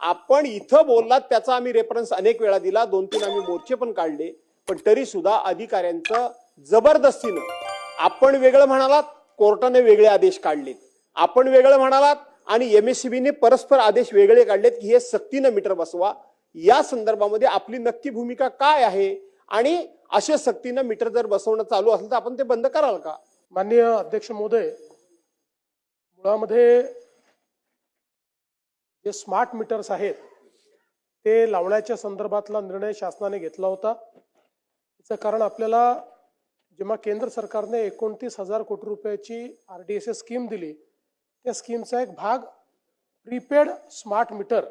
आपण इथं बोललात त्याचा आम्ही रेफरन्स अनेक वेळा दिला. दोन तीन आम्ही मोर्चे पण काढले. पण तरी सुद्धा अधिकाऱ्यांचं जबरदस्तीनं आपण वेगळं म्हणालात कोर्टाने वेगळे आदेश काढलेत. आपण वेगळं म्हणालात आणि एम एस एमएससीबीने परस्पर आदेश वेगळे काढलेत की हे सक्तीनं मीटर बसवा. या संदर्भामध्ये आपली नक्की भूमिका काय आहे? आणि असे सक्तीनं मीटर जर बसवणं चालू असेल तर आपण ते बंद कराल का? माननीय अध्यक्ष महोदय मुळामध्ये जे स्मार्ट मीटर्स आहेत ते लावण्याच्या संदर्भातला निर्णय शासनाने घेतला होता. याचं कारण आपल्याला जेव्हा केंद्र सरकारने एकोणतीस हजार कोटी रुपयाची R D S S scheme दिली त्या स्कीमचा एक भाग प्रीपेड स्मार्ट मीटर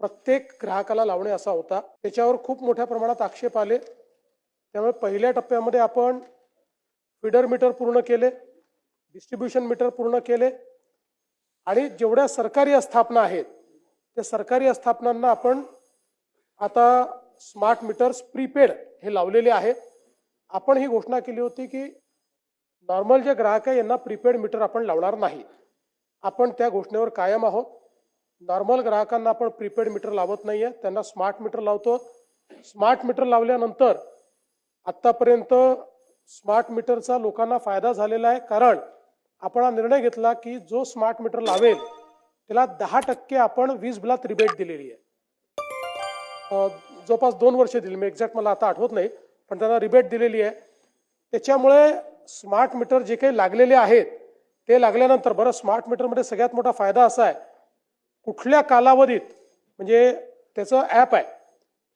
प्रत्येक ग्राहकाला लावणे असा होता. त्याच्यावर खूप मोठ्या प्रमाणात आक्षेप आले. त्यामुळे पहिल्या टप्प्यामध्ये आपण फीडर मीटर पूर्ण केले डिस्ट्रीब्युशन मीटर पूर्ण केले आणि जेवढ्या सरकारी आस्थापना आहेत त्या सरकारी आस्थापनांना आपण आता स्मार्ट मीटर्स प्रीपेड हे लावलेले आहे. आपण ही घोषणा केली होती की नॉर्मल जे ग्राहक आहे यांना प्रीपेड मीटर आपण लावणार नाही. आपण त्या घोषणेवर कायम आहोत. नॉर्मल ग्राहकांना आपण प्रीपेड मीटर लावत नाही आहे त्यांना स्मार्ट मीटर लावतो. स्मार्ट मीटर लावल्यानंतर आत्तापर्यंत स्मार्ट मीटरचा लोकांना फायदा झालेला आहे. कारण आपण हा निर्णय घेतला की जो स्मार्ट मीटर लावेल त्याला दहा टक्के आपण वीज बिलात रिबेट दिलेली आहे. जवळपास दोन वर्ष दिली मी एक्झॅक्ट मला आता आठवत नाही पण त्यांना रिबेट दिलेली आहे. त्याच्यामुळे स्मार्ट मीटर जे काही लागलेले आहेत ते लागल्यानंतर बरं स्मार्ट मीटरमध्ये सगळ्यात मोठा फायदा असा आहे कुठल्या कालावधीत म्हणजे त्याचं ॲप आहे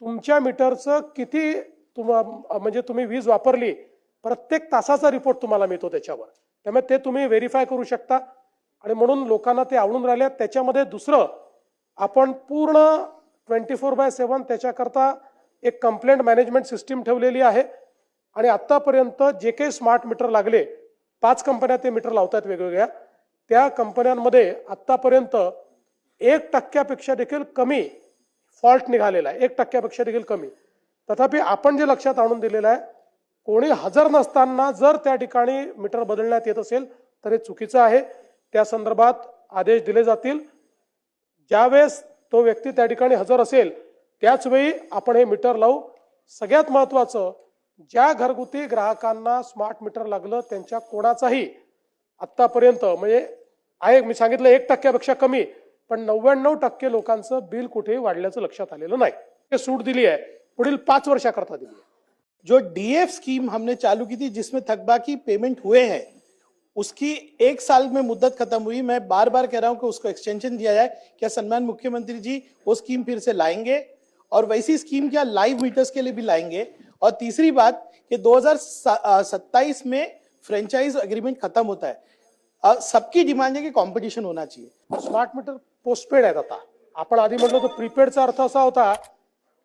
तुमच्या मीटरचं किती तुम म्हणजे तुम्ही वीज वापरली प्रत्येक तासाचा रिपोर्ट तुम्हाला मिळतो त्याच्यावर. त्यामुळे ते तुम्ही व्हेरीफाय करू शकता. आणि म्हणून लोकांना ते आवडून राहिले त्याच्यामध्ये दुसरं आपण पूर्ण ट्वेंटी फोर बाय सेवन त्याच्याकरता एक कंप्लेंट मॅनेजमेंट सिस्टीम ठेवलेली आहे. आणि आत्तापर्यंत जे काही स्मार्ट मीटर लागले पाच कंपन्या ते मीटर लावतात वेगवेगळ्या. त्या कंपन्यांमध्ये आत्तापर्यंत एक टक्क्यापेक्षा देखील कमी फॉल्ट निघालेला आहे. एक टक्क्यापेक्षा देखील कमी. तथापि आपण जे लक्षात आणून दिलेलं आहे कोणी हजर नसताना जर त्या ठिकाणी मीटर बदलण्यात येत असेल तर हे चुकीचं आहे. त्या संदर्भात आदेश दिले जातील. ज्यावेळेस तो व्यक्ती त्या ठिकाणी हजर असेल त्याचवेळी आपण हे मीटर लावू. सगळ्यात महत्वाचं ज्या घरगुती ग्राहकांना स्मार्ट मीटर लागलं त्यांच्या कोणाचाही आत्तापर्यंत म्हणजे आहे मी सांगितलं एक टक्क्यापेक्षा कमी पण नव्याण्णव टक्के लोकांचं बिल कुठेही वाढल्याचं लक्षात आलेलं नाही. हे सूट दिली आहे. पुढील पाच वर्षाकरता दिली जो जो डीएफ स्कीम हमने चालू की थी जिसमें थकबाकी पेमेंट हुए हैं उसकी एक साल में मुद्दत खत्म हुई। मैं बार बार कह रहा हूँ कि उसको एक्सटेंशन दिया जाए। क्या सम्मान मुख्यमंत्री जी वो स्कीम फिर से लाएँगे? और वैसी स्कीम क्या लाइव मीटर्स के लिए भी लाएँगे? और तीसरी बात कि 2027 में फ्रेंचाइज एग्रीमेंट खत्म होता है। सबकी डिमांड है कि कंपटीशन होना चाहिए। स्मार्ट मीटर पोस्टपेड आहेत आता आपण आधी म्हटलं होतं प्रीपेडचा अर्थ असा होता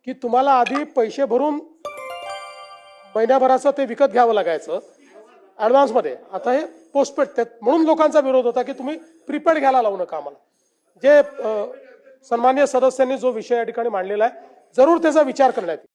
की तुम्हाला आधी पैसे भरून महिन्याभराचं ते विकत घ्यावं लागायचं ऍडव्हान्समध्ये आता हे पोस्टपेड त्यात म्हणून लोकांचा विरोध होता की तुम्ही प्रीपेड घ्यायला लावू नका आम्हाला. जे सन्मान्य सदस्यांनी जो विषय या ठिकाणी मांडलेला आहे जरूर त्याचा विचार करण्यात येईल.